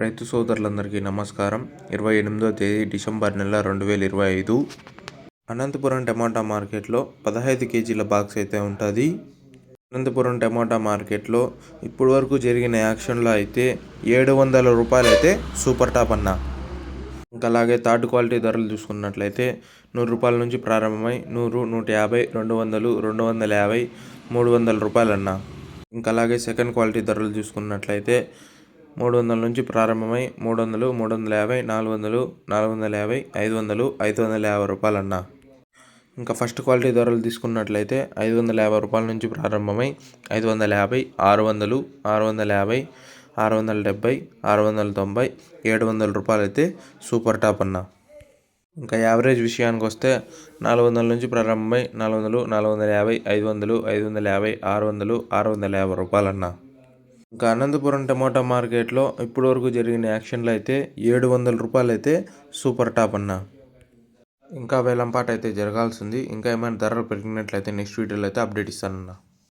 రైతు సోదరులందరికీ నమస్కారం. ఇరవై ఎనిమిదో తేదీ డిసెంబర్ నెల రెండు వేల ఇరవై ఐదు. అనంతపురం టమాటా మార్కెట్లో పదహైదు కేజీల బాక్స్ అయితే ఉంటుంది. అనంతపురం టమాటా మార్కెట్లో ఇప్పటి వరకు జరిగిన యాక్షన్లో అయితే ఏడు వందల రూపాయలు అయితే సూపర్ టాప్ అన్న. ఇంకా అలాగే థర్డ్ క్వాలిటీ ధరలు చూసుకున్నట్లయితే నూరు రూపాయల నుంచి ప్రారంభమై నూరు నూట యాభై రెండు వందలు రెండు వందల యాభై మూడు వందల రూపాయలు అన్న. ఇంకా అలాగే సెకండ్ క్వాలిటీ ధరలు చూసుకున్నట్లయితే మూడు వందల నుంచి ప్రారంభమై మూడు వందలు మూడు వందల యాభై నాలుగు వందలు నాలుగు వందల యాభై ఐదు వందలు ఐదు వందల యాభై రూపాయలు అన్న ఇంకా ఫస్ట్ క్వాలిటీ ధరలు తీసుకున్నట్లయితే ఐదు వందల యాభై రూపాయల నుంచి ప్రారంభమై ఐదు వందల యాభై ఆరు వందలు ఆరు వందల యాభై ఆరు వందల డెబ్బై ఆరు వందల తొంభై ఏడు వందల రూపాయలు అయితే సూపర్ టాప్ అన్న. ఇంకా యావరేజ్ విషయానికి వస్తే నాలుగు వందల నుంచి ప్రారంభమై నాలుగు వందలు నాలుగు వందల యాభై ఐదు వందలు ఐదు వందల యాభై ఆరు వందలు ఆరు వందల యాభై రూపాయలు ఇంకా అనంతపురం టమోటా మార్కెట్లో ఇప్పటివరకు జరిగిన యాక్షన్లు అయితే ఏడు వందల రూపాయలు అయితే సూపర్ టాప్ అన్న. ఇంకా వేలంపాట అయితే జరగాల్సింది. ఇంకా ఏమైనా ధరలు పెరిగినట్లయితే నెక్స్ట్ వీడియోలో అయితే అప్డేట్ ఇస్తానన్నా.